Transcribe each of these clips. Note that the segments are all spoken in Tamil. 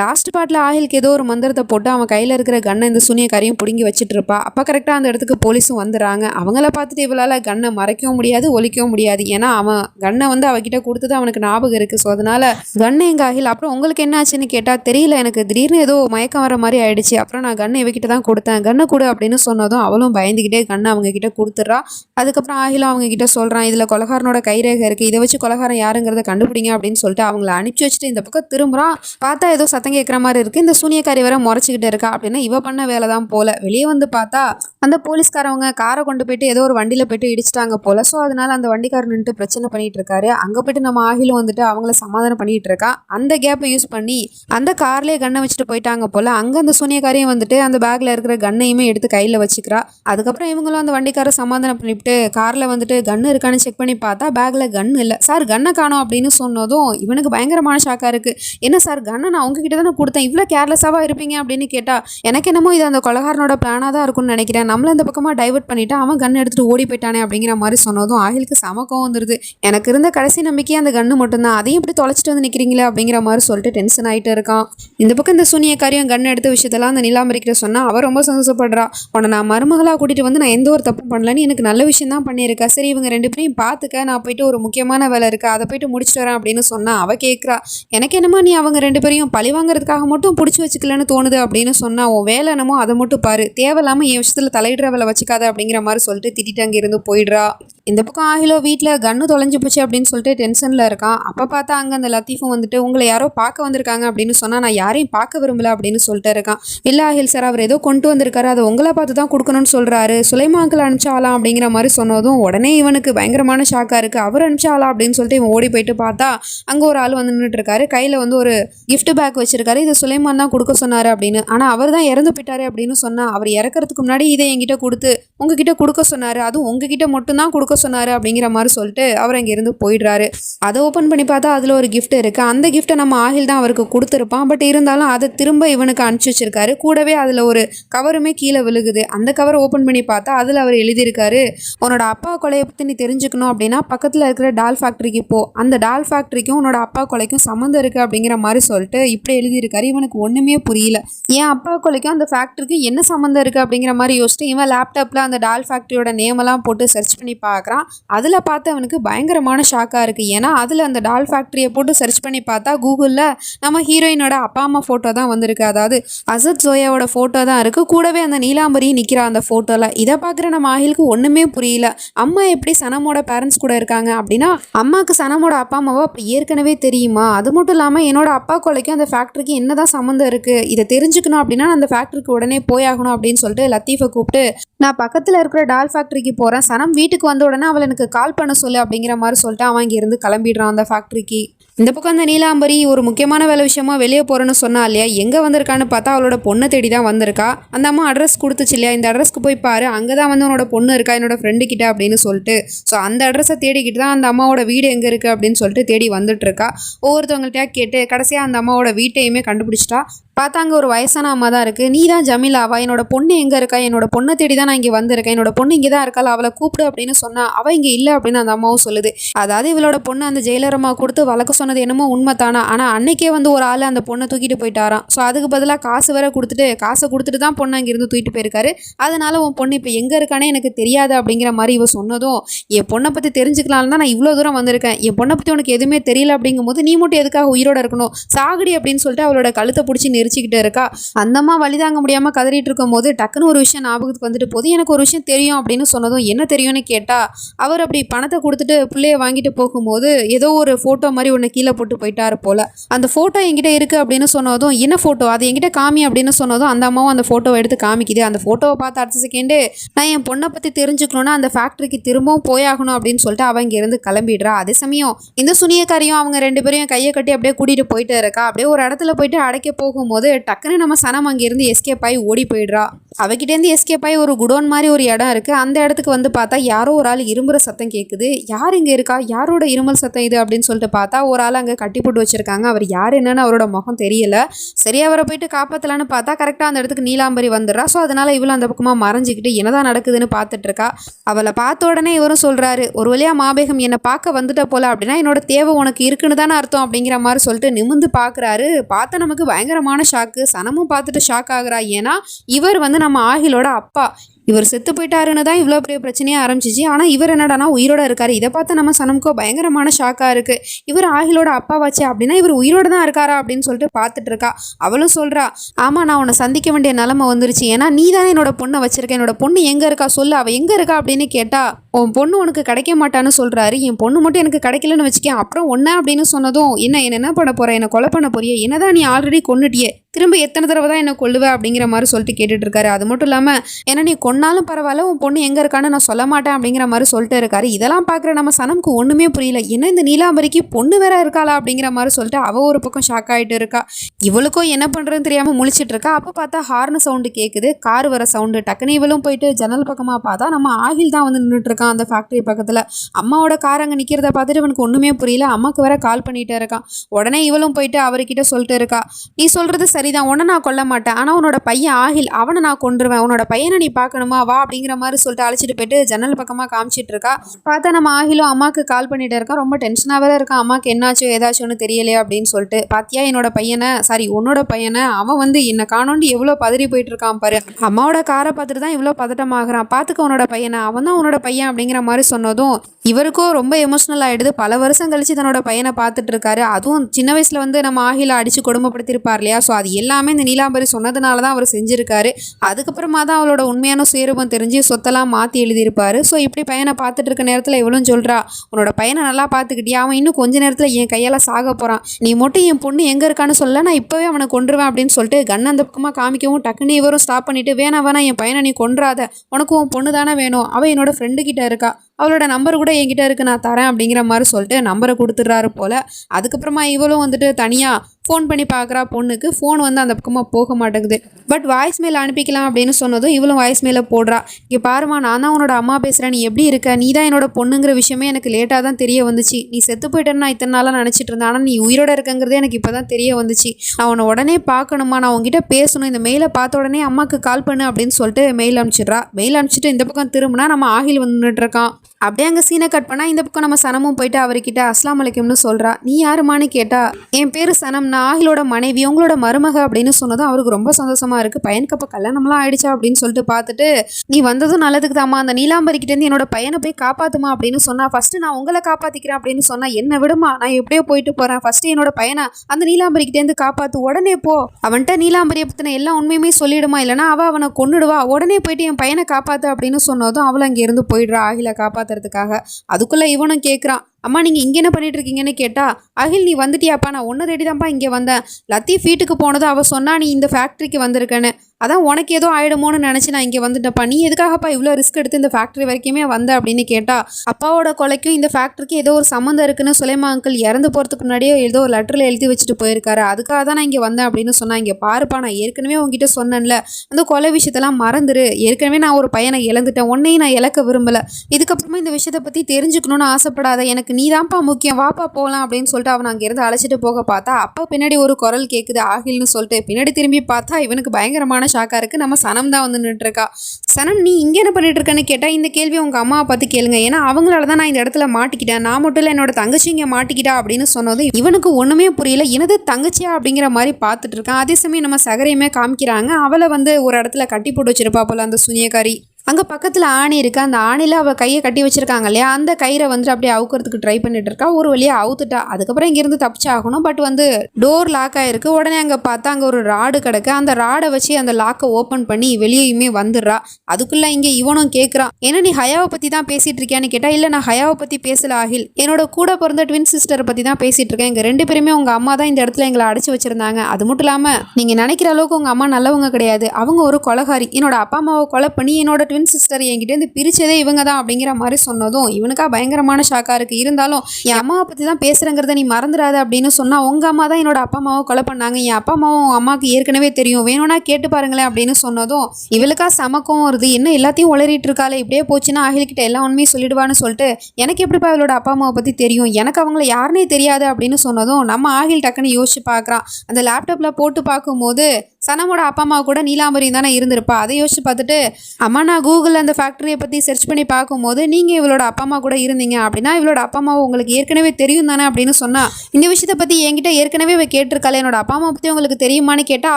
லாஸ்ட் பாட்டில் ஆயிலுக்கு ஏதோ ஒரு மந்திரத்தை போட்டு அவன் கையில் இருக்கிற கண்ணை இந்த சூனியக்காரையும் பிடுங்கி வச்சுட்டு இருப்பா அப்போ கரெக்டாக அந்த இடத்துக்கு போலீஸும் வந்துடுறாங்க. அவங்கள பார்த்துட்டு இவளால் கண்ணை மறைக்கவும் முடியாது ஒழிக்கவும் முடியாது. ஏன்னா அவன் கண்ணை வந்து அவகிட்ட கொடுத்தது அவனுக்கு ஞாபகம் இருக்குது ஸோ அதனால் கண்ணை எங்கள் ஆகில்? அப்புறம் உங்களுக்கு என்ன ஆச்சுன்னு கேட்டால் தெரியல எனக்கு. திடீர்னு ஏதோ மயக்கம் வர மாதிரி ஆயிடுச்சு. அப்புறம் நான் கண்ணை இவகிட்ட தான் கொடுத்தேன். கண்ணை கொடு அப்படின்னு சொன்னதும் அவளும் பயந்துக்கிட்டே கண்ணை அவங்க கிட்ட கொடுத்துட்றா. அதுக்கப்புறம் ஆகிலும் அவங்க கிட்ட சொல்கிறான் இதில் கொலகாரனோட கைரேகை இருக்குது இதை வச்சு கொலகாரன் யாருங்கிறத கண்டுபிடிங்க அப்படின்னு சொல்லிட்டு அவங்கள அனுப்பிச்சி வச்சுட்டு இந்த பக்கம் திரும்புறான். பார்த்தா ஏதோ சத்தம் கேட்குற மாதிரி இருக்குது இந்த சூனியக்காரி வேற முறைச்சிக்கிட்டு இருக்கா அப்படின்னா இவ பண்ண வேலை தான் போல. வெளியே வந்து பார்த்தா அந்த போலீஸ்காரவங்க காரை கொண்டு போயிட்டு ஏதோ ஒரு வண்டியில் போயிட்டு இடிச்சிட்டாங்க போல. ஸோ அதனால அந்த வண்டிக்காரர் நின்றுட்டு பிரச்சனை பண்ணிட்டு இருக்காரு. அங்கே போயிட்டு நம்ம ஆகிலும் வந்துட்டு அவங்கள சமாதானம் பண்ணிட்டு இருக்கா. அந்த கேப்பை யூஸ் பண்ணி அந்த கார்லேயே கண்ணை வச்சுட்டு போயிட்டாங்க போல. அங்கே அந்த சூனியக்காரையும் வந்துட்டு அந்த பேக்கில் இருக்கிற கண்ணையுமே எடுத்து கையில் வச்சுக்கிறா. அதுக்கப்புறம் இவங்களும் அந்த வண்டிக்காரை சமாதானம் பண்ணிவிட்டு காரில் வந்துட்டு கன்று இருக்கான்னு செக் பண்ணி பார்த்தா பேக்கில் கன் இல்லை. சார் கன்னை காணோம் அப்படின்னு சொன்னதும் இவனுக்கு பயங்கரமான ஷாக்காக இருக்குது என்ன சார் கன்னை நான் உங்ககிட்ட தானே கொடுத்தேன். இவ்வளோ கேர்லெஸ்ஸாக இருப்பீங்க அப்படின்னு கேட்டால் எனக்கு என்னமோ இது அந்த கொலகாரனோட பிளானாக தான் இருக்கும்னு நினைக்கிறேன். நம்மள இந்த பக்கமாக டைவர்ட் பண்ணிவிட்டு அவன் கன் எடுத்துகிட்டு ஓடி போயிட்டானே அப்படிங்கிற மாதிரி சொன்னதும் ஆகிலுக்கு சமக்கம் வந்துடுது எனக்கு இருந்த கடைசி நம்பிக்கை அந்த கன்று மட்டும்தான். அதையும் இப்படி தொலைச்சிட்டு வந்து நிற்கிறீங்களே அப்படிங்கிற மாதிரி சொல்லிட்டு டென்ஷன் ஆகிட்டு இருக்கான். இந்த பக்கம் இந்த சூனியக்காரியும் கன் எடுத்த விஷயத்தெல்லாம் அந்த நிலாமரிக்கிற சொன்னால் அவள் ரொம்ப சந்தோஷப்படுறா. உன்னை நான் மருமகளாக கூட்டிகிட்டு வந்து நான் எந்த ஒரு தப்பும் பண்ணலன்னு எனக்கு நல்ல விஷயம் தான் பண்ணியிருக்கா. சரி இவங்க ரெண்டு பேரையும் பார்த்துக்க நான் போயிட்டு ஒரு முக்கியமான வேலை இருக்குது அதை போயிட்டு முடிச்சுட்டு வரேன் அப்படின்னு சொன்னால் அவள் கேட்குறா எனக்கு என்னமோ நீ அவங்க ரெண்டு பேரையும் பழிவாங்க வாங்குறதுக்காக மட்டும் பிடிச்சி வச்சுக்கலன்னு தோணுது அப்படின்னு சொன்னால் உன் வேலை என்னமோ அதை மட்டும் பாரு. தேவையில்லாமல் என் விஷயத்தில் தலையிடுற வேலை வச்சுக்காத அப்படிங்கிற மாதிரி சொல்லிட்டு திட்டிட்டு அங்கே இருந்து போயிடுறா. இந்த பக்கம் ஆகிலோ வீட்டில் கன்று தொலைஞ்சு போச்சு அப்படின்னு சொல்லிட்டு டென்ஷனில் இருக்கான். அப்போ பார்த்தா அங்கே அந்த லத்தீஃபும் வந்துட்டு உங்களை யாரோ பார்க்க வந்திருக்காங்க அப்படின்னு சொன்னால் நான் யாரையும் பார்க்க விரும்பல அப்படின்னு சொல்லிட்டு இருக்கான். இல்லை ஆகில் சார் அவர் ஏதோ கொண்டு வந்திருக்காரு. அதை உங்களை பார்த்து தான் கொடுக்கணும்னு சொல்கிறாரு சுலைமாக்கள் அனுப்பிச்சாலாம் அப்படிங்கிற மாதிரி சொன்னதும் உடனே இவனுக்கு பயங்கரமான ஷாக்காக இருக்குது அவர் அனுப்பிச்சாலா அப்படின்னு சொல்லிட்டு இவன் ஓடி போயிட்டு பார்த்தா அங்கே ஒரு ஆள் வந்து நின்றுட்டு இருக்காரு. கையில் வந்து ஒரு கிஃப்ட் பேக் வச்சிருக்காரு. இதை சுலைமான் தான் கொடுக்க சொன்னார் அப்படின்னு. ஆனால் அவர் தான் இறந்து போயிட்டாரு அப்படின்னு சொன்னால் அவர் இறக்கறதுக்கு முன்னாடி இதை என்கிட்ட கொடுத்து உங்ககிட்ட கொடுக்க சொன்னார். அதுவும் உங்ககிட்ட மட்டும்தான் கொடுக்க சொன்னார் அப்படிங்கிற மாதிரி சொல்லிட்டு அவர் அங்கேருந்து போயிடுறாரு. அதை ஓப்பன் பண்ணி பார்த்தா அதில் ஒரு கிஃப்ட் இருக்குது அந்த கிஃப்ட்டை நம்ம ஆகில் தான் அவருக்கு கொடுத்துருப்பான். பட் இருந்தாலும் அதை திரும்ப இவனுக்கு அனுப்பிச்சி வச்சிருக்காரு. கூடவே அதில் ஒரு கவருமே கீழே விழுகுது. அந்த கவரை ஓப்பன் பண்ணி பார்த்தா அதில் அவர் எழுதியிருக்காரு உன்னோட அப்பா கொலையை பற்றி நீ தெரிஞ்சுக்கணும் அப்படின்னா பக்கத்தில் இருக்கிற டால் ஃபேக்ட்ரிக்கு போ. அந்த டால் ஃபேக்ட்ரிக்கும் உன்னோட அப்பா கொலைக்கும் சம்மந்தம் இருக்குது அப்படிங்கிற மாதிரி சொல்லிட்டு இப்படி எழுதியிருக்காரு. இவனுக்கு ஒன்றுமே புரியல. என் அப்பா கொலைக்கும் அந்த ஃபேக்ட்ரிக்கு என்ன சம்மந்தம் இருக்குது அப்படிங்கிற மாதிரி யோசிச்சுட்டு இவன் லேப்டாப்பில் அந்த டால் ஃபேக்ட்ரியோட நேமெல்லாம் போட்டு சர்ச் பண்ணி பார்க்குறான். அதில் பார்த்து அவனுக்கு பயங்கரமான ஷாக்காக இருக்குது ஏன்னா அதில் அந்த டால் ஃபேக்ட்ரியை போட்டு சர்ச் பண்ணி பார்த்தா கூகுளில் நம்ம ஹீரோயினோட அப்பா அம்மா ஃபோட்டோ தான் வந்திருக்கு. அதாவது அசத் ஜோயாவோட ஃபோட்டோ தான் இருக்குது கூடவே அந்த நீலாம்பரி நிற்கிறா அந்த ஃபோட்டோவில் இதை பார்க்குற நம்ம ஆகிலுக்கு ஒன்றுமே புரியல. அம்மா எப்படி சனமோட பேரண்ட்ஸ் கூட இருக்காங்க அப்படின்னா அம்மாவுக்கு சனமோட அப்பா அம்மாவோ அப்படி ஏற்கனவே தெரியுமா? அது மட்டும் இல்லாமல் என்னோட அப்பா கொலைக்கும் அந்த ஃபேக்ட்ரிக்கு என்னதான் சம்மந்தம் இருக்குது இதை தெரிஞ்சுக்கணும் அப்படின்னா அந்த ஃபேக்ட்ரிக்கு உடனே போயாகணும் அப்படின்னு சொல்லிட்டு லத்தீஃபை கூப்பிட்டு நான் பக்கத்தில் இருக்கிற டால் ஃபேக்ட்ரிக்கு போகிறேன் சனம் வீட்டுக்கு வந்த உடனே அவள் எனக்கு கால் பண்ண சொல்லு அப்படிங்கிற மாதிரி சொல்லிட்டு அவன் இங்கேருந்து கிளம்பிடுறான் அந்த ஃபேக்ட்ரிக்கு இந்த பக்கம் அந்த நீலாம்பரி ஒரு முக்கியமான வேலை விஷயமா வெளியே போகிறேன்னு சொன்னா இல்லையா? எங்கே வந்திருக்கான்னு பார்த்தா அவளோட பொண்ணை தேடி தான் வந்திருக்கா. அந்த அம்மா அட்ரஸ் கொடுத்துச்சு இல்லையா? இந்த அட்ரஸ்க்கு போய் பாரு அங்கே தான் வந்து உன்னோட பொண்ணு இருக்கா? என்னோட ஃப்ரெண்டு கிட்ட அப்படின்னு சொல்லிட்டு. ஸோ அந்த அட்ரஸை தேடிக்கிட்டு தான் அந்த அம்மாவோட வீடு எங்கே இருக்குது அப்படின்னு சொல்லிட்டு தேடி வந்துட்டு இருக்கா. ஒவ்வொருத்தவங்கள்ட்டயா கேட்டு கடைசியாக அந்த அம்மாவோட வீட்டையுமே கண்டுபிடிச்சிட்டா. பார்த்தா அங்கே ஒரு வயசான அம்மா தான் இருக்குது நீ தான் ஜமீலாவா என்னோட பொண்ணு எங்கே இருக்கா? என்னோட பொண்ணை தேடி தான் நான் இங்கே வந்திருக்கேன். என்னோட பொண்ணு இங்கே தான் இருக்காள்? அவளை கூப்பிடு அப்படின்னு சொன்னா அவள் இங்கே இல்லை அப்படின்னு அந்த அம்மாவும் சொல்லுது. அதாவது இவளோட பொண்ணு அந்த ஜெயிலர் அம்மா கொடுத்து வளர்க்க சொன்னது என்னமோ உண்மை தானா ஆனால் அன்னைக்கே வந்து ஒரு ஆள் அந்த பொண்ணை தூக்கிட்டு போயிட்டாராம். ஸோ அதுக்கு பதிலாக காசு வேற கொடுத்துட்டு காசை கொடுத்துட்டு தான் பொண்ணு அங்கேருந்து தூக்கிட்டு போயிருக்காரு. அதனால உன் பொண்ணு இப்போ எங்கே இருக்கானே எனக்கு தெரியாது அப்படிங்கிற மாதிரி இவ சொன்னதும் என் பொண்ணை பற்றி தெரிஞ்சுக்கலாம் தான் நான் இவ்வளோ தூரம் வந்திருக்கேன். என் பொண்ணை பற்றி உனக்கு எதுவுமே தெரியல அப்படிங்கும்போது நீ மட்டும் எதுக்காக உயிரோட இருக்கணும்? சாகடி அப்படின்னு சொல்லிட்டு அவளோட கழுத்தை பிடிச்சி எரிச்சிக்கிட்டு இருக்கா. அந்தம்மா வழி தாங்க முடியாமல் கதறிட்டு இருக்கும் போது டக்குன்னு ஒரு விஷயம் ஞாபகத்துக்கு வந்துட்டு போது எனக்கு ஒரு விஷயம் தெரியும் அப்படின்னு சொன்னதும் என்ன தெரியும்னு கேட்டால் அவர் அப்படி பணத்தை கொடுத்துட்டு பிள்ளைய வாங்கிட்டு போகும்போது ஏதோ ஒரு ஃபோட்டோ மாதிரி ஒன்று கீழே போட்டு போயிட்டாரு போல். அந்த ஃபோட்டோ என்கிட்ட இருக்கு அப்படின்னு சொன்னதும் என்ன ஃபோட்டோ அது என்கிட்ட காமி அப்படின்னு சொன்னதும் அந்த அம்மாவும் அந்த ஃபோட்டோவை எடுத்து காமிக்குது. அந்த ஃபோட்டோவை பார்த்து அடுத்த செகண்டு நான் என் பொண்ணை பற்றி தெரிஞ்சுக்கணுன்னா அந்த ஃபேக்ட்ரிக்கு திரும்பவும் போயாகணும் அப்படின்னு சொல்லிட்டு அவன் இங்கேருந்து கிளம்பிடுறா. அதே சமயம் இந்த சுனியக்காரியும் அவங்க ரெண்டு பேரையும் கையை கட்டி அப்படியே கூட்டிகிட்டு போயிட்டு இருக்கா. அப்படியே ஒரு இடத்துல போயிட்டு அடைக்க போகும்போது டக்குன்னு நம்ம சனம் அங்கேருந்து எஸ்கேப் ஆகி ஓடி போயிடுறா. அவகிட்டேருந்து எஸ்கேப் ஆகி ஒரு குடோன் மாதிரி ஒரு இடம் இருக்குது அந்த இடத்துக்கு வந்து பார்த்தா யாரோ ஒரு ஆள் இரும்புற சத்தம் கேட்குது யார் இங்கே இருக்கா? யாரோட இருமல் சத்தம் இது அப்படின்னு சொல்லிட்டு பார்த்தா ஒரு ஆள் அங்கே கட்டி போட்டு வச்சுருக்காங்க. அவர் யார் என்னன்னு அவரோட முகம் தெரியல. சரி அவரை போயிட்டு காப்பாற்றலான்னு பார்த்தா கரெக்டாக அந்த இடத்துக்கு நீலாம்பரி வந்துடுறா. ஸோ அதனால் இவளும் அந்த பக்கமாக மறைஞ்சிக்கிட்டு என்னதான் நடக்குதுன்னு பார்த்துட்ருக்கா அவளை பார்த்த உடனே இவரும் சொல்கிறாரு ஒரு வழியாக மாபேகம் என்னை பார்க்க வந்துட்ட போல அப்படின்னா என்னோட தேவை உனக்கு இருக்குன்னு தானே அர்த்தம் அப்படிங்கிற மாதிரி சொல்லிட்டு நிமிந்து பார்க்குறாரு. பார்த்தா நமக்கு பயங்கரமான ஷாக்கு சனமும் பார்த்துட்டு ஷாக் ஆகுறா. ஏன்னா இவர் வந்து நம்ம ஆகிலோட அப்பா. இவர் செத்து போயிட்டாருன்னு தான் இவ்வளோ பெரிய பிரச்சனையாக ஆரம்பிச்சிச்சு. ஆனால் இவர் என்னடானா உயிரோட இருக்காரு. இதை பார்த்து நம்ம சனம்கோ பயங்கரமான ஷாக்காக இருக்குது இவர் ஆகிலோட அப்பாவாச்சே அப்படின்னா இவர் உயிரோட தான் இருக்காரா அப்படின்னு சொல்லிட்டு பார்த்துட்டு இருக்கா. அவளும் சொல்கிறா ஆமாம் நான் உன்னை சந்திக்க வேண்டிய நிலமை வந்துருச்சு. ஏன்னா நீ தானே என்னோட பொண்ணை வச்சிருக்க. என்னோட பொண்ணு எங்கே இருக்கா சொல்லு. அவள் எங்கே இருக்கா அப்படின்னு கேட்டா உன் பொண்ணு உனக்கு கிடைக்க மாட்டான்னு சொல்கிறாரு என் பொண்ணு மட்டும் எனக்கு கிடைக்கலன்னு வச்சுக்கேன். அப்புறம் ஒன்றா அப்படின்னு சொன்னதும் என்ன என்ன என்ன பண்ண போகிற என்னை கொலை பண்ண போறியே? என்னதான் நீ ஆல்ரெடி கொண்டுட்டியே திரும்ப எத்தனை தடவை தான் என்னை கொள்ளுவ அப்படிங்கிற மாதிரி சொல்லிட்டு கேட்டுட்டு இருக்காரு. அது மட்டும் இல்லாமல் ஏன்னா நீ கொன்னாலும் பரவாயில்ல உன் பொண்ணு எங்கே இருக்கான்னு நான் சொல்ல மாட்டேன் அப்படிங்கிற மாதிரி சொல்லிட்டு இருக்காரு. இதெல்லாம் பார்க்குற நம்ம சனம்க்கு ஒன்றுமே புரியல. என்ன இந்த நீலாம்பரிக்கு பொண்ணு வேற இருக்காளா அப்படிங்கிற மாதிரி சொல்லிட்டு அவள் ஒரு பக்கம் ஷாக் ஆகிட்டு இருக்கா. இவளுக்கும் என்ன பண்ணுறதுன்னு தெரியாமல் முழிச்சிட்டு இருக்கா. அப்போ பார்த்தா ஹார்னு சவுண்டு கேட்குது கார் வர சவுண்டு டக்குனு இவளும் போயிட்டு ஜன்னல் பக்கமாக பார்த்தா நம்ம ஆகில் தான் வந்து நின்றுட்டு இருக்கான் அந்த ஃபேக்ட்ரி பக்கத்தில். அம்மாவோட கார் அங்கே நிற்கிறத பார்த்துட்டு இவனுக்கு ஒன்றுமே புரியல. அம்மாவுக்கு வேற கால் பண்ணிகிட்டே இருக்கான் உடனே இவளும் போயிட்டு அவர்கிட்ட சொல்லிட்டு இருக்கா. நீ சொல்கிறது சரிதான். உன்னை நான் கொல்ல மாட்டேன். ஆனால் உன்னோட பையன் ஆகில் அவனை நான் கொண்டுருவேன் உன்னோட பையனை நீ பார்க்கணும். வா அப்படிங்கிற மாதிரி சொல்லிட்டு அழைச்சிட்டு போயிட்டு ஜன்னல் பக்கமாக காமிச்சிட்டு இருக்கா. பார்த்தா நம்ம ஆகிலும் அம்மாவுக்கு கால் பண்ணிட்டு இருக்கா. ரொம்ப டென்ஷனாகவே இருக்கான் அம்மாவுக்கு என்னாச்சோ ஏதாச்சும்னு தெரியலையே அப்படின்னு சொல்லிட்டு. பாத்தியா என்னோட பையனை? சாரி உன்னோட பையனை. அவன் வந்து என்னை காணோண்டு எவ்வளோ பதறி போயிட்டு இருக்கான் பாரு. அம்மாவோட காரை பார்த்துட்டு தான் இவ்வளோ பதட்டமாகறான். பார்த்துக்க உன்னோட பையனை. அவன் தான் உன்னோட பையன் அப்படிங்கிற மாதிரி சொன்னதும் இவருக்கும் ரொம்ப எமோஷனல் ஆகிடுது பல வருஷம் கழிச்சு தன்னோட பையனை பார்த்துட்டு இருக்காரு. அதுவும் சின்ன வயசில் வந்து நம்ம ஆகில அடித்து கொடுமைப்படுத்திருப்பார் இல்லையா? ஸோ அது எல்லாமே இந்த நீலாம்பரி சொன்னதுனால தான் அவர் செஞ்சிருக்காரு. அதுக்கப்புறமா தான் அவளோட உண்மையான சுயரூபம் தெரிஞ்சு சொத்தெல்லாம் மாற்றி எழுதியிருப்பார். ஸோ இப்படி பையனை பார்த்துட்டு இருக்க நேரத்தில் இவளும் சொல்கிறா உன்னோட பையனை நல்லா பார்த்துக்கிட்டியா? அவன் இன்னும் கொஞ்ச நேரத்தில் என் கையால் சாக போகிறான் நீ மட்டும் என் பொண்ணு எங்கே இருக்கான்னு சொல்ல நான் இப்போவே அவனை கொண்டுருவேன் அப்படின்னு சொல்லிட்டு கண்ணை அந்த பக்கமாக காமிக்கவும் டக்குன்னு இவரும் ஸ்டாப் பண்ணிட்டு வேணா வேணா என் பையனை நீ கொன்றாத. உனக்கு உன் பொண்ணு தானே வேணும். அவள் என்னோட ஃப்ரெண்டு கிட்ட இருக்கா. அவளோட நம்பர் கூட என்கிட்ட இருக்கு நான் தரேன் அப்படிங்கிற மாதிரி சொல்லிட்டு நம்பரை கொடுத்துட்றாரு போல். அதுக்கப்புறமா இவளும் வந்துட்டு தனியாக ஃபோன் பண்ணி பார்க்குறா பொண்ணுக்கு ஃபோன் வந்து அந்த பக்கமாக போக மாட்டேங்குது. பட் வாய்ஸ் மேல் அனுப்பிக்கலாம் அப்படின்னு சொன்னதும் இவளும் வாய்ஸ் மேலே போடுறா. இங்கே பாருமா நான் தான் உன்னோட அம்மா பேசுகிறேன் நீ எப்படி இருக்க? நீ தான் என்னோட பொண்ணுங்கிற விஷயமே எனக்கு லேட்டாக தான் தெரிய வந்துச்சு. நீ செத்து போயிட்டேன்னு நான் இத்தனை நாளாக நினச்சிட்டு இருந்தேன். ஆனால் நீ உயிரோட இருக்கங்கிறதே எனக்கு இப்போ தான் தெரிய வந்துச்சு. நான் உன்னை உடனே பார்க்கணுமா நான் உங்ககிட்ட பேசணும். இந்த மெயிலை பார்த்த உடனே அம்மாவுக்கு கால் பண்ணு அப்படின்னு சொல்லிட்டு மெயில் அனுப்பிச்சிடுறா. மெயில் அனுப்பிச்சிட்டு இந்த பக்கம் திரும்பினா நம்ம ஆகில் வந்து இருக்கான். அப்படியே அங்கே சீனை கட் பண்ணால் இந்த பக்கம் நம்ம சனமும் போயிட்டு அவர்கிட்ட அஸ்லாம் அலைக்கும்னு சொல்கிறா நீ யாருமான்னு கேட்டா? என் பேர் சனம்னா ஆகிலோட மனைவி உங்களோட மருமக அப்படின்னு சொன்னதும் அவருக்கு ரொம்ப சந்தோஷமா இருக்கு. பையனுக்கு அப்போ கல்யாணம்லாம் ஆயிடுச்சா அப்படின்னு சொல்லிட்டு பார்த்துட்டு நீ வந்ததும் நல்லதுக்கு தாம்மா அந்த நீலாம்பரிக்கிட்டேருந்து என்னோட பையனை போய் காப்பாத்துமா அப்படின்னு சொன்னா ஃபர்ஸ்ட் நான் உங்களை காப்பாத்திக்கிறேன் அப்படின்னு சொன்னா என்ன விடுமா. நான் எப்படியோ போயிட்டு போறேன். ஃபர்ஸ்ட் என்னோட பையனை அந்த நீலாம்பரிக்கிட்டேருந்து காப்பாத்து. உடனே போ. அவன்கிட்ட நீலாம்பரியை பத்தின எல்லா உண்மையுமே சொல்லிடுமா. இல்லைனா அவ அவனை கொண்டுடுவா உடனே போயிட்டு என் பையனை காப்பாத்து அப்படின்னு சொன்னதும் அவளை அங்கே இருந்து போயிடுறா ஆகில காப்பாத்துறதுக்காக. அதுக்குள்ள இவனும் கேட்குறான் அம்மா நீங்கள் இங்கே என்ன பண்ணிட்டு இருக்கீங்கன்னு கேட்டா அகில் நீ வந்துட்டியாப்பா நான் ஒன்று தேடி தான்ப்பா இங்கே வந்தேன். லத்தீஃப் வீட்டுக்கு போனதும் அவள் சொன்னா நீ இந்த ஃபேக்ட்ரிக்கு வந்திருக்கேன்னு. அதான் உனக்கு ஏதோ ஆயிடுமோன்னு நினச்சி நான் இங்கே வந்துட்டேன்ப்பா. நீ எதுக்காகப்பா இவ்வளோ ரிஸ்க் எடுத்து இந்த ஃபேக்ட்ரி வரைக்குமே வந்த அப்படின்னு கேட்டால் அப்பாவோட கொலைக்கும் இந்த ஃபேக்ட்ரிக்கு ஏதோ ஒரு சம்மந்தம் இருக்குன்னு சுலைமா அங்கிள் இறந்து போகிறதுக்கு முன்னாடியே ஏதோ ஒரு லெட்டரில் எழுதி வச்சுட்டு போயிருக்காரு. அதுக்காக தான் நான் இங்கே வந்தேன் அப்படின்னு சொன்னால் இங்கே பாருப்பா நான் ஏற்கனவே உங்ககிட்ட சொன்னேன்ல. அந்த கொலை விஷயத்தெல்லாம் மறந்துரு. ஏற்கனவே நான் ஒரு பையனை இழந்துட்டேன். உன்னையும் நான் இழக்க விரும்பல. இதுக்கப்புறமா இந்த விஷயத்தை பற்றி தெரிஞ்சுக்கணும்னு ஆசைப்படாத. எனக்கு நீ தான்ப்பா முக்கியம். வாப்பா போகலாம் அப்படின்னு சொல்லிட்டு அவன் அங்கேருந்து அழைச்சிட்டு போக பார்த்தா அப்பா பின்னாடி ஒரு குரல் கேட்குது ஆகில்னு சொல்லிட்டு பின்னாடி திரும்பி பார்த்தா இவனுக்கு பயங்கரமான ஷாக்காக இருக்குது நம்ம சனம் தான் வந்து நின்றுட்டு சனம் நீ இங்கே என்ன பண்ணிட்டுருக்கேன்னு கேட்டால் இந்த கேள்வி உங்கள் அம்மாவை பார்த்து கேளுங்க. ஏன்னா அவங்களால தான் நான் இந்த இடத்துல மாட்டிக்கிட்டேன். நான் மட்டும் இல்லை என்னோட தங்கச்சி இங்கே மாட்டிக்கிட்டா அப்படின்னு சொன்னது இவனுக்கு ஒன்றுமே புரியல. எனது தங்கச்சியா அப்படிங்கிற மாதிரி பார்த்துட்டு இருக்கான் அதே சமயம் நம்ம சகரையுமே காமிக்கிறாங்க. அவளை வந்து ஒரு இடத்துல கட்டி போட்டு வச்சிருப்பா போல அந்த சுனியக்காரி. அங்கே பக்கத்தில் ஆணி இருக்குது அந்த ஆணியில் அவள் கையை கட்டி வச்சிருக்காங்க இல்லையா? அந்த கயிறை வந்துட்டு அப்படியே அவுக்கிறதுக்கு ட்ரை பண்ணிட்டு இருக்கா. ஒரு வழியாக அவுத்துட்டா. அதுக்கப்புறம் இங்கேருந்து தப்பிச்சாகணும். பட் வந்து டோர் லாக் ஆகிருக்கு உடனே அங்கே பார்த்தா அங்கே ஒரு ராடு கிடக்கு. அந்த ராடை வச்சு அந்த லாக்கை ஓப்பன் பண்ணி வெளியேயுமே வந்துடுறா. அதுக்குள்ளே இங்கே இவனும் கேட்குறான் ஏன்னா நீ ஹயாவை பற்றி தான் பேசிகிட்டு இருக்கியான்னு கேட்டால் இல்லை நான் ஹயாவை பற்றி பேசல ஆகில் என்னோட கூட பிறந்த ட்வின் சிஸ்டரை பற்றி தான் பேசிகிட்டு இருக்கேன். எங்கள் ரெண்டு பேருமே உங்கள் அம்மா தான் இந்த இடத்துல எங்களை அடைச்சி வச்சுருந்தாங்க. அது மட்டும் இல்லாமல் நீங்கள் நினைக்கிற அளவுக்கு உங்கள் அம்மா நல்லவங்க கிடையாது. அவங்க ஒரு கொலகாரி. என்னோட அப்பா அம்மாவை கொலை பண்ணி என்னோட ட்வின் ட்வின் சிஸ்டர் என்கிட்ட பிரிச்சதே இவங்க தான் அப்படிங்கிற மாதிரி சொன்னதும் இவனுக்கா பயங்கரமான ஷாக்காக இருக்குது இருந்தாலும் என் அம்மாவை பற்றி தான் பேசுகிறேங்கிறத நீ மறந்துடாத அப்படின்னு சொன்னால் உங்கள் அம்மா தான் என்னோட அப்பா அம்மாவை கொலை பண்ணாங்க. என் அப்பா அம்மாவும் அம்மாவுக்கு ஏற்கனவே தெரியும். வேணும்னா கேட்டு பாருங்களேன் அப்படின்னு சொன்னதும் இவளுக்கா சமக்கம் வருது. என்ன எல்லாத்தையும் உளறிட்டு இருக்காளே இப்படியே போச்சுன்னா அகில்கிட்ட எல்லா உண்மையும் சொல்லிடுவான்னு சொல்லிட்டு எனக்கு எப்படிப்பா இவளோட அப்பா அம்மாவை பற்றி தெரியும்? எனக்கு அவங்கள யாருனே தெரியாது அப்படின்னு சொன்னதும் நம்ம ஆகில் டக்குன்னு யோசிச்சு பார்க்குறான். அந்த லேப்டாப்பில் போட்டு பார்க்கும்போது சனமோட அப்பா அம்மா கூட நீலாம்பரி தானே இருந்திருப்பா. அதை யோசிச்சு பார்த்துட்டு அம்மா நான் கூகுளில் அந்த ஃபேக்ட்ரியை பற்றி சர்ச் பண்ணி பார்க்கும்போது நீங்கள் இவளோட அப்பா அம்மா கூட இருந்தீங்க. அப்படின்னா இவளோட அப்பா அம்மா உங்களுக்கு ஏற்கனவே தெரியும் தானே? அப்படின்னு சொன்னால் இந்த விஷயத்தை பற்றி என்கிட்ட ஏற்கனவே இவ கேட்டிருக்காள். என்னோட அப்பா அம்மா பற்றி உங்களுக்கு தெரியுமான்னு கேட்டால்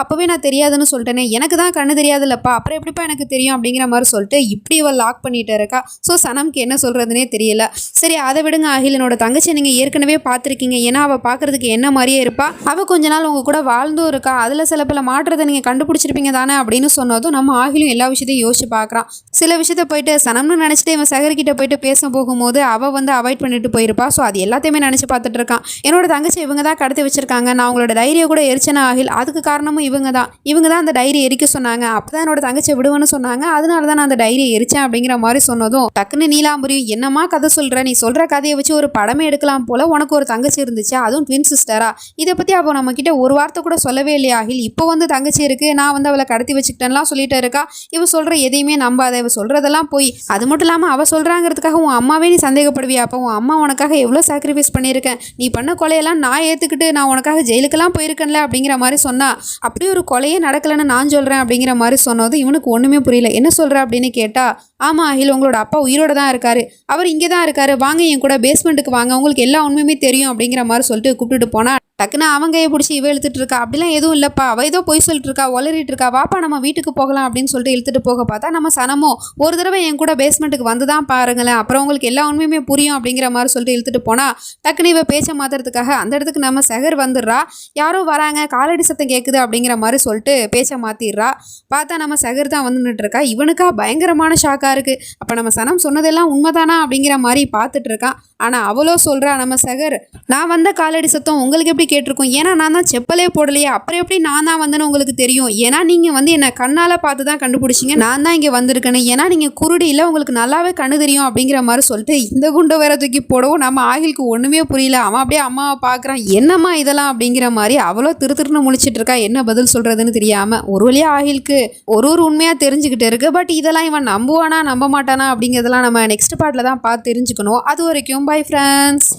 அப்போவே நான் தெரியாதுன்னு சொல்லிட்டேனே. எனக்கு தான் கண்ணு தெரியாதுல்லப்பா. அப்புறம் எப்படிப்பா எனக்கு தெரியும்? அப்படிங்கிற மாதிரி சொல்லிட்டு இப்படி இவள் லாக் பண்ணிட்டு இருக்கா. ஸோ சனம்க்கு என்ன சொல்கிறதுனே தெரியல. சரி அதை விடுங்க அகிலனோட என்னோட தங்கச்சி நீங்கள் ஏற்கனவே பார்த்துருக்கீங்க. ஏன்னா அவள் பார்க்கறதுக்கு என்ன மாதிரியே இருப்பா. அவள் கொஞ்ச நாள் உங்கள் கூட வாழ்ந்தும் இருக்கா. அதில் சில பல மாற்றத்தை நீங்கள் கண்டுபிடிச்சிருப்பீங்க தானே அப்படின்னு சொன்னதும் நம்ம ஆகிலும் எல்லா விஷயத்தையும் யோசிச்சு பார்க்குறான். சில விஷயத்த போயிட்டு சனம்னு நினச்சிட்டு இவன் சகர்கிட்ட போயிட்டு பேச போகும்போது அவள் வந்து அவாய்ட் பண்ணிட்டு போயிருப்பா. ஸோ அது எல்லாத்தையுமே நினச்சி பார்த்துட்டு இருக்கான். என்னோட தங்கச்சி இவங்க தான் கடத்தி வச்சிருக்காங்க. நான் அவங்களோட டைரியை கூட எரிச்சனா ஆகில் அதுக்கு காரணமும் இவங்க தான். இவங்க தான் அந்த டைரி எரிக்க சொன்னாங்க. அப்போ தான் என்னோட தங்கச்சியை விடுவேன்னு சொன்னாங்க. அதனால தான் நான் அந்த டைரியை எரிச்சேன் அப்படிங்கிற மாதிரி சொன்னதும் டக்குன்னு நீலாம்பரியும் என்னம்மா கதை சொல்கிற நீ சொல்கிற கதையை வச்சு ஒரு படமே எடுக்கலாம் போல உனக்கு ஒரு தங்கச்சி இருந்துச்சு. அதுவும் ட்வின் சிஸ்டரா இதை பற்றி அவள் நம்ம கிட்ட ஒரு வார்த்தை கூட சொல்லவே இல்லையாகில் இப்போ வந்து தங்கச்சி இருக்குது நான் வந்து அவளை கடத்தி வச்சுக்கிட்டேன்லாம் சொல்லிட்டு இருக்கா. இவ சொல்கிற எதையுமே நம்பாத இவ சொல்கிறதெல்லாம் போய். அது மட்டும் இல்லாமல் அவள் சொல்கிறாங்கிறதுக்காக உன் அம்மாவே நீ சந்தேகப்படுவியா? அப்போ உன் அம்மா உனக்காக எவ்வளோ சாக்ரிஃபைஸ் பண்ணியிருக்கேன் நீ பண்ண கொலையெல்லாம் நான் ஏற்றுக்கிட்டு நான் உனக்காக ஜெயிலுக்கெல்லாம் போயிருக்கேன்ல அப்படிங்கிற மாதிரி சொன்னா அப்படி ஒரு கொலையே நடக்கலைன்னு நான் சொல்கிறேன் அப்படிங்கிற மாதிரி சொன்னது இவனுக்கு ஒன்றுமே புரியல. என்ன சொல்கிற அப்படின்னு கேட்டால் ஆமாம் அகில் உங்களோட அப்பா உயிரோட தான் இருக்காரு. அவர் இங்கே தான் இருக்காரு. வாங்க என் கூட பேஸ்மெண்ட்டுக்கு வாங்க. உங்களுக்கு எல்லா உண்மையுமே தெரியும் அப்படிங்கிற மாதிரி சொல்லிட்டு கூப்பிட்டுட்டு போனால் டக்குன்னு அவன் கையை பிடிச்சி இவ இழுத்துட்டு இருக்கா? அப்படிலாம் எதுவும் இல்லைப்பா. அவள் ஏதோ பொய் சொல்லிட்டு இருக்கா உளறிட்டு இருக்கா. வாப்பா நம்ம வீட்டுக்கு போகலாம் அப்படின்னு சொல்லிட்டு இழுத்துட்டு போக பார்த்தா நம்ம சனமோ ஒரு தடவை என் கூட பேஸ்மெண்ட்டுக்கு வந்து தான் பாருங்களேன். அப்புறம் உங்களுக்கு எல்லா உண்மையுமே புரியும் அப்படிங்கிற மாதிரி சொல்லிட்டு இழுத்துட்டு போனா டக்குன்னு இவ பேச்ச மாத்துறதுக்காக அந்த இடத்துக்கு நம்ம சகர் வந்துடுறா. யாரோ வராங்க காலடி சத்தம் கேட்குது அப்படிங்கிற மாதிரி சொல்லிட்டு பேச்ச மாத்திடுறா. பார்த்தா நம்ம சகர் தான் வந்து நின்னுட்டு இருக்கா. இவனுக்கா பயங்கரமான ஷாக்காக இருக்குது அப்போ நம்ம சனம் சொன்னதெல்லாம் உண்மைதானா அப்படிங்கிற மாதிரி பார்த்துட்டு இருக்கான். ஆனால் அவளோ சொல்கிறா நம்ம சகர் நான் வந்த காலடி சத்தம் உங்களுக்கு எப்படி கேட்டிருக்கோம். ஏன்னா நான் தான் செப்பலே போடலையே. அப்புறம் எப்படி நான் தான் வந்தேன்னு உங்களுக்கு தெரியும். ஏன்னா நீங்கள் வந்து என்னை கண்ணால் பார்த்து தான் கண்டுபிடிச்சிங்க. நான் தான் இங்கே வந்திருக்கேன்னு. ஏன்னா நீங்கள் குருடி இல்லை உங்களுக்கு நல்லாவே கண்ணு தெரியும் அப்படிங்கிற மாதிரி சொல்லிட்டு இந்த குண்டை வேற தூக்கி போடவும் நம்ம ஆகிலுக்கு ஒன்றுமே புரியல. அவன் அப்படியே அம்மாவை பார்க்குறான். என்னம்மா இதெல்லாம் அப்படிங்கிற மாதிரி அவ்வளோ திரு திருன்னு முழிச்சிட்டு இருக்கா. என்ன பதில் சொல்கிறதுன்னு தெரியாமல் ஒரு வழியாக ஆகிலுக்கு ஒரு ஒரு உண்மையாக தெரிஞ்சுக்கிட்டு இருக்கு. பட் இதெல்லாம் இவன் நம்புவானா நம்ப மாட்டானா அப்படிங்கிறதெல்லாம் நம்ம நெக்ஸ்ட் பாட்டில் தான் பார்த்து தெரிஞ்சுக்கணும். அது வரைக்கும் பை ஃப்ரெண்ட்ஸ்